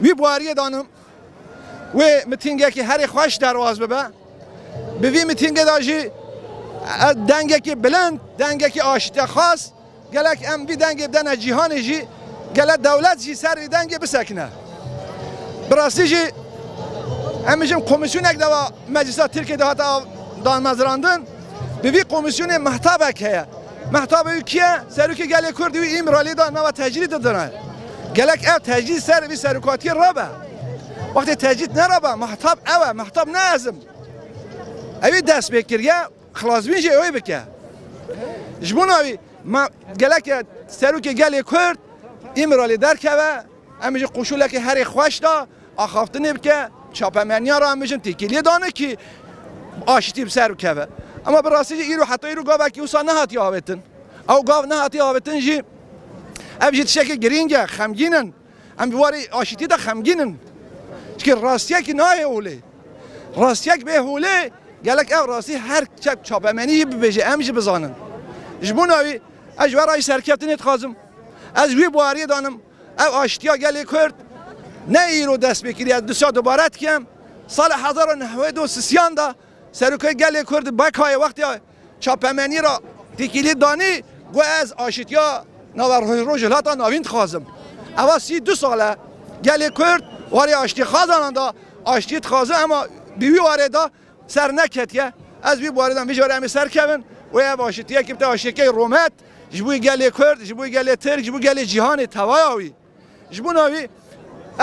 bo ez îro jî Esenyurtê wî buhariye danim. Wê mitingekî herê xweş derbas bibe bi vî mitingê da jî e, dengekî bilind dengekî aşîte xas. Gelek em vî dengê bidene cîhanê jî gelek dewlet jî ser vî dengê bisekine. Bi rastî jî em bijim komisyonek deva meclisa Tirkiyeyê de hata danmezrandin. Bi vî komisyonê mehtabek heye. Mehtabı ülkeye serükü gelek ev tecrid ser bir serükatiye rabe. Vakti tecrid ne rabe? Mehtab eve, mehtab ne azim? Evi dest bekir ya, bin şey öyle bike. Jbun evi, ma gelek ya serükü gelek kurd, imrali derkeve, emici kuşuleki heri xoş da, axaftını bike, çapemeniya ra emicin tekiliye danı ki, aşitî bi ser keve. Ama bir rastî îro heta îro gavekî wisa nehatiye avetin. Ew gav nehatiye avetin jî ev jî tişekî girîng e xemgînin. Em bi warî aşitî de xemgînin. Çünkü rastiyekî naye olê. Rastiyek bê holê gelek ev rastî her çep çapemenî bibêje em jî bizanin. Ji bo navî ez ji we rayî serkeftinê dixwazim. Ez wî buhariyê danim ev aşitiya gelê Kurd ne îro dest bêkiriye disa dubare dikem sala hezara nehwê do sisyan da Serukê gelê Kurd bekayê wextê çapemenî ra têkilî danî gu ez aşitiya dixwazim. Ewa sî du sal e gelê Kurd warê aştî xazanan da aştî dixwaze ama bi wî warê da ser neketiye ez wî warêdan vî jare em ê serkevin û ev aşitiye kipte aşikê romet ji bo gelê Kurd ji bo gelê Tirk ji bo gelê cîhanê tevaya wî ji bo navî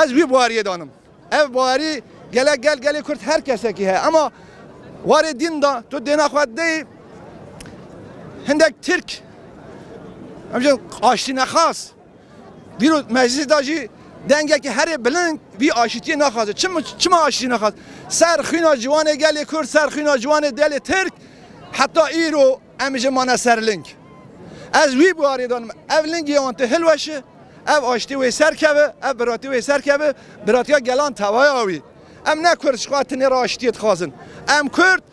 ez wî buhariyê danim. Ev buharî gelek gel gelê Kurd her kesekî heye ama warê din da tu dêna xwe deyî hindek Tirk امجد آشتی نخواست دیرو مجلس داجی دنگه که هر بلند وی آشتی نخواست. چما چما آشتی نخواست سر خینا جوان گل کرد سر خینا جوان دل ترک حتی ایرو امجه سر لینگ. از وی بواری دانم اولنگ یانت هلوشه او آشتی وی سر کبه او براتی وی سر کبه براتی ها گلان توای آوی ام نه کردش خواهد آشتیت خوازن ام کرد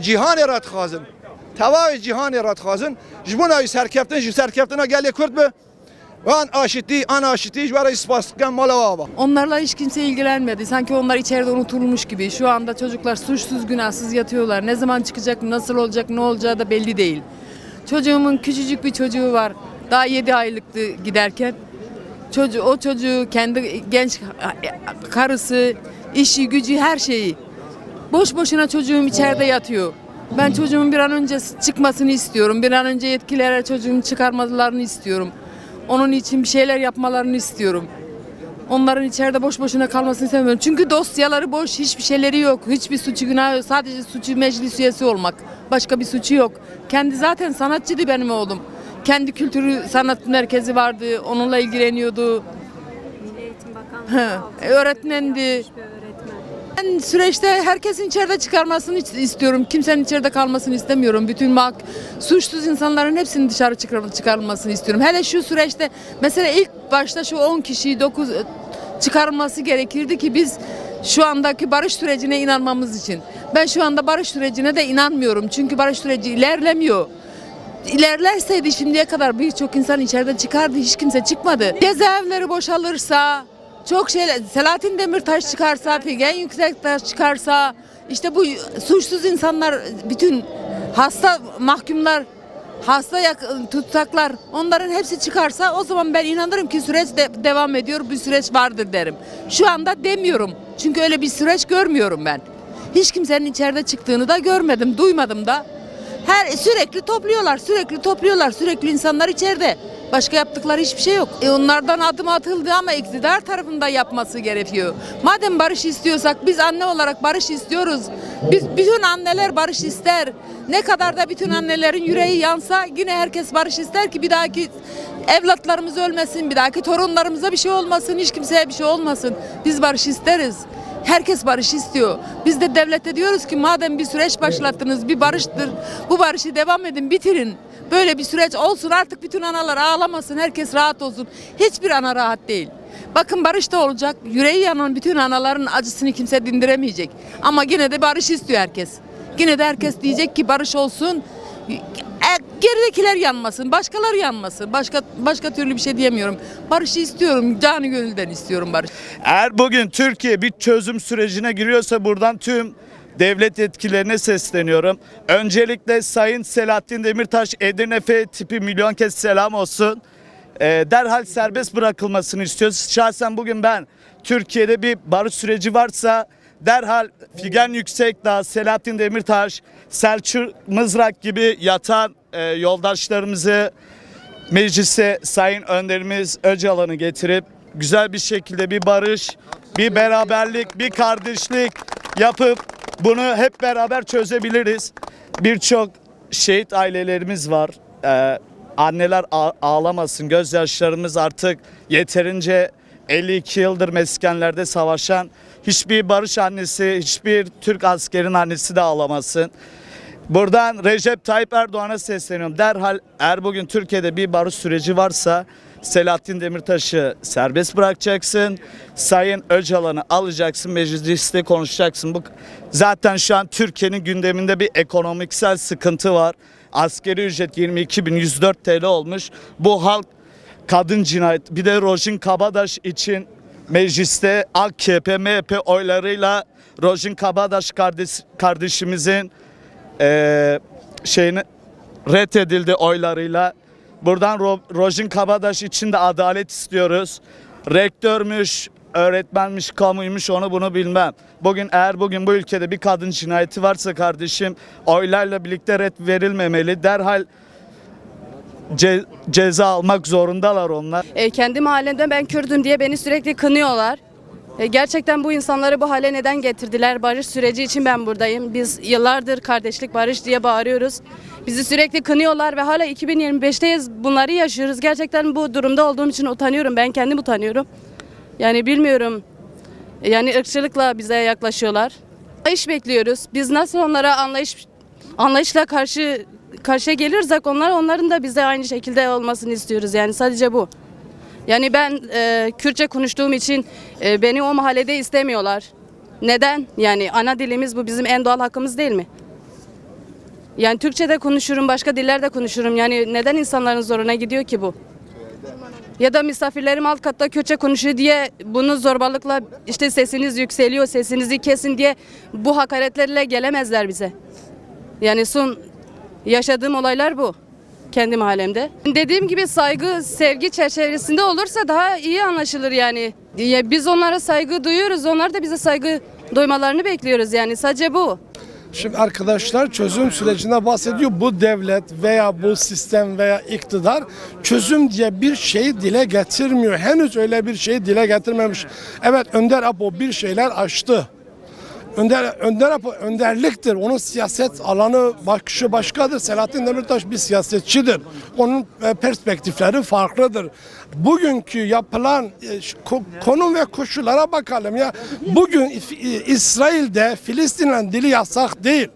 جیهان را خوازن dixwazin tevayê cîhanê ra dixwazin ji bo navî serkeftin ji serkeftina gelê Kurd bi Van aşitî, an aşitî ji wara ispas dikin mala baba. Onlarla hiç kimse ilgilenmedi. Sanki onlar içeride unutulmuş gibi. Şu anda çocuklar suçsuz günahsız yatıyorlar. Ne zaman çıkacak, nasıl olacak, ne olacağı da belli değil. Çocuğumun küçücük bir çocuğu var. Daha 7 aylıktı giderken. Çocuğu, o çocuğu kendi genç karısı, işi, gücü, her şeyi. Boş boşuna çocuğum içeride yatıyor. Ben çocuğumun bir an önce çıkmasını istiyorum. Bir an önce yetkililere çocuğumu çıkarmalarını istiyorum. Onun için bir şeyler yapmalarını istiyorum. Onların içeride boş boşuna kalmasını istemiyorum. Çünkü dosyaları boş, hiçbir şeyleri yok. Hiçbir suçu günahı yok. Sadece suçu meclis üyesi olmak. Başka bir suçu yok. Kendi zaten sanatçıydı benim oğlum. Kendi kültürü sanat merkezi vardı. Onunla ilgileniyordu. Milli Eğitim Bakanlığı öğretmendi. Ben süreçte herkesin içeride çıkarmasını istiyorum. Kimsenin içeride kalmasını istemiyorum. Bütün mak suçsuz insanların hepsinin dışarı çıkar- çıkarılmasını istiyorum. Hele şu süreçte mesela ilk başta şu 10 kişiyi 9 çıkarılması gerekirdi ki biz şu andaki barış sürecine inanmamız için. Ben şu anda barış sürecine de inanmıyorum. Çünkü barış süreci ilerlemiyor. İlerlerseydi şimdiye kadar birçok insan içeride çıkardı. Hiç kimse çıkmadı. Cezaevleri boşalırsa, çok şeyler, Selahattin Demirtaş çıkarsa, Figen Yüksektaş çıkarsa, işte bu suçsuz insanlar, bütün hasta mahkumlar, hasta yak- tutsaklar, onların hepsi çıkarsa o zaman ben inanırım ki süreç de devam ediyor, bir süreç vardır derim. Şu anda demiyorum. Çünkü öyle bir süreç görmüyorum ben. Hiç kimsenin içeride çıktığını da görmedim, duymadım da. Her sürekli topluyorlar, sürekli topluyorlar, sürekli insanlar içeride. Başka yaptıkları hiçbir şey yok. E onlardan adım atıldı ama iktidar tarafında yapması gerekiyor. Madem barış istiyorsak biz anne olarak barış istiyoruz. Biz bütün anneler barış ister. Ne kadar da bütün annelerin yüreği yansa yine herkes barış ister ki bir dahaki Evlatlarımız ölmesin, bir dahaki torunlarımıza bir şey olmasın, hiç kimseye bir şey olmasın. Biz barış isteriz. Herkes barış istiyor. Biz de devlete diyoruz ki madem bir süreç başlattınız, bir barıştır. Bu barışı devam edin, bitirin. Böyle bir süreç olsun artık bütün analar ağlamasın, herkes rahat olsun. Hiçbir ana rahat değil. Bakın barış da olacak. Yüreği yanan bütün anaların acısını kimse dindiremeyecek. Ama yine de barış istiyor herkes. Yine de herkes diyecek ki barış olsun. E, geridekiler yanmasın, başkaları yanmasın. Başka başka türlü bir şey diyemiyorum. Barışı istiyorum, canı gönülden istiyorum barış. Eğer bugün Türkiye bir çözüm sürecine giriyorsa buradan tüm devlet etkilerine sesleniyorum. Öncelikle Sayın Selahattin Demirtaş Edirne tipi milyon kez selam olsun. Ee, derhal serbest bırakılmasını istiyoruz. Şahsen bugün ben Türkiye'de bir barış süreci varsa derhal Figen Yüksekdağ, Selahattin Demirtaş, Selçuk Mızrak gibi yatan e, yoldaşlarımızı meclise Sayın Önderimiz Öcalan'ı getirip güzel bir şekilde bir barış, bir beraberlik, bir kardeşlik yapıp bunu hep beraber çözebiliriz. Birçok şehit ailelerimiz var. Ee, anneler ağ- ağlamasın. Gözyaşlarımız artık yeterince 52 yıldır meskenlerde savaşan hiçbir barış annesi, hiçbir Türk askerin annesi de ağlamasın. Buradan Recep Tayyip Erdoğan'a sesleniyorum. Derhal eğer bugün Türkiye'de bir barış süreci varsa Selahattin Demirtaş'ı serbest bırakacaksın. Sayın Öcalan'ı alacaksın, mecliste konuşacaksın. Bu zaten şu an Türkiye'nin gündeminde bir ekonomiksel sıkıntı var. Askeri ücret 22.104 TL olmuş. Bu halk kadın cinayet bir de Rojin Kabadaş için mecliste AKP, MHP oylarıyla Rojin Kabadaş kardeş, kardeşimizin eee şeyini reddedildi oylarıyla. Buradan Ro- Rojin Kabadaş için de adalet istiyoruz. Rektörmüş, öğretmenmiş, kamuymuş onu bunu bilmem. Bugün eğer bugün bu ülkede bir kadın cinayeti varsa kardeşim oylarla birlikte red verilmemeli. Derhal ce- ceza almak zorundalar onlar. E, kendi mahallemde ben Kürdüm diye beni sürekli kınıyorlar. E, gerçekten bu insanları bu hale neden getirdiler? Barış süreci için ben buradayım. Biz yıllardır kardeşlik barış diye bağırıyoruz. Bizi sürekli kınıyorlar ve hala 2025'teyiz. Bunları yaşıyoruz. Gerçekten bu durumda olduğum için utanıyorum. Ben kendim utanıyorum. Yani bilmiyorum. Yani ırkçılıkla bize yaklaşıyorlar. Anlayış bekliyoruz. Biz nasıl onlara anlayış anlayışla karşı karşıya gelirsek onlar onların da bize aynı şekilde olmasını istiyoruz. Yani sadece bu. Yani ben e, Kürtçe konuştuğum için e, beni o mahallede istemiyorlar. Neden? Yani ana dilimiz bu bizim en doğal hakkımız değil mi? Yani Türkçe de konuşurum, başka dillerde konuşurum. Yani neden insanların zoruna gidiyor ki bu? Ya da misafirlerim alt katta Kürtçe konuşuyor diye bunu zorbalıkla işte sesiniz yükseliyor, sesinizi kesin diye bu hakaretlerle gelemezler bize. Yani son yaşadığım olaylar bu kendi mahallemde. Dediğim gibi saygı, sevgi çerçevesinde olursa daha iyi anlaşılır yani. Ya Biz onlara saygı duyuyoruz, onlar da bize saygı duymalarını bekliyoruz yani sadece bu. Şimdi arkadaşlar çözüm sürecinde bahsediyor. Bu devlet veya bu sistem veya iktidar çözüm diye bir şeyi dile getirmiyor. Henüz öyle bir şeyi dile getirmemiş. Evet Önder Apo bir şeyler açtı. Önder, Önder önderliktir. Onun siyaset alanı bakışı başkadır. Selahattin Demirtaş bir siyasetçidir. Onun e, perspektifleri farklıdır. Bugünkü yapılan e, şu ko- konum ve koşullara bakalım ya. Bugün İsrail'de Filistin'le dili yasak değil.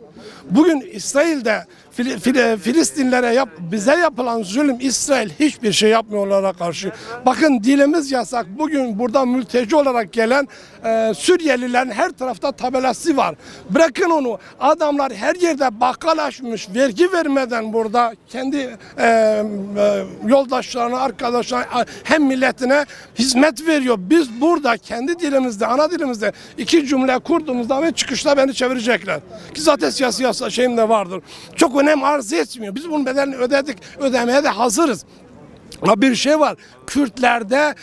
Bugün İsrail'de Fil- Fil- Filistinlere yap, bize yapılan zulüm İsrail hiçbir şey yapmıyor onlara karşı. Bakın dilimiz yasak. Bugün burada mülteci olarak gelen e, Suriyelilerin her tarafta tabelası var. Bırakın onu. Adamlar her yerde bakkal açmış. Vergi vermeden burada kendi e, e, yoldaşlarına, arkadaşlarına hem milletine hizmet veriyor. Biz burada kendi dilimizde, ana dilimizde iki cümle kurduğumuzda ve çıkışta beni çevirecekler. Ki zaten siyasi yasa şeyim de vardır. Çok önem arz etmiyor. Biz bunun bedelini ödedik. Ödemeye de hazırız. Ama bir şey var. Kürtlerde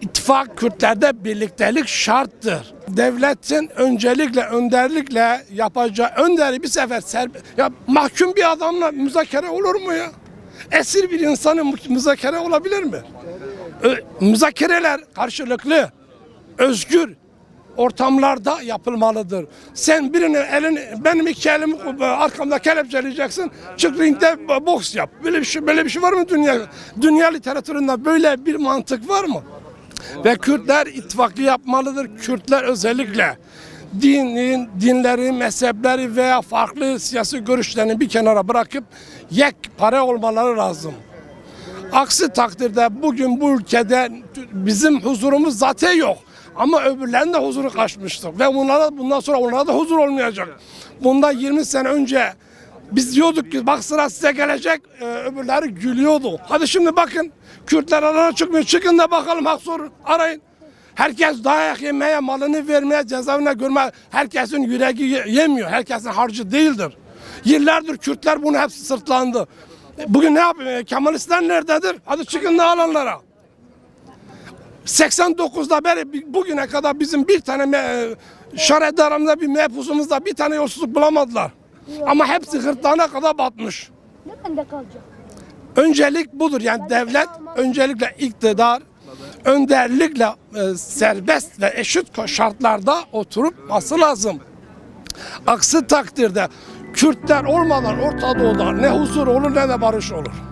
ittifak Kürtlerde birliktelik şarttır. Devletin öncelikle önderlikle yapacağı önderi bir sefer serbe ya mahkum bir adamla müzakere olur mu ya? Esir bir insanın müzakere olabilir mi? Ö- müzakereler karşılıklı, özgür, ortamlarda yapılmalıdır. Sen birini elin benim iki elimi e, arkamda kelepçeleyeceksin. Çık ringde boks yap. Böyle bir şey böyle bir şey var mı dünya dünya literatüründe böyle bir mantık var mı? Ve Kürtler ittifakı yapmalıdır. Kürtler özellikle dinin, dinleri, mezhepleri veya farklı siyasi görüşlerini bir kenara bırakıp yek para olmaları lazım. Aksi takdirde bugün bu ülkede bizim huzurumuz zaten yok. Ama öbürlerinin de huzuru kaçmıştır. Ve bunlara, bundan sonra onlara da huzur olmayacak. Bundan 20 sene önce biz diyorduk ki bak sıra size gelecek, e, öbürleri gülüyordu. Hadi şimdi bakın, Kürtler arana çıkmıyor. Çıkın da bakalım hak arayın. Herkes dayak yemeye, malını vermeye, cezaevine görmeye, herkesin yüreği ye- yemiyor. Herkesin harcı değildir. Yıllardır Kürtler bunu hepsi sırtlandı. Bugün ne yapıyor? Kemalistler nerededir? Hadi çıkın da alanlara. 89'da beri bugüne kadar bizim bir tane şerede aramızda bir mehpusumuzda bir tane yolsuzluk bulamadılar. Ama hepsi gırtlağına kadar batmış. Ne bende kalacak? Öncelik budur yani devlet öncelikle iktidar önderlikle e, serbest ve eşit şartlarda oturupması lazım. Aksi takdirde Kürtler olmadan Orta Doğu'da ne huzur olur ne de barış olur.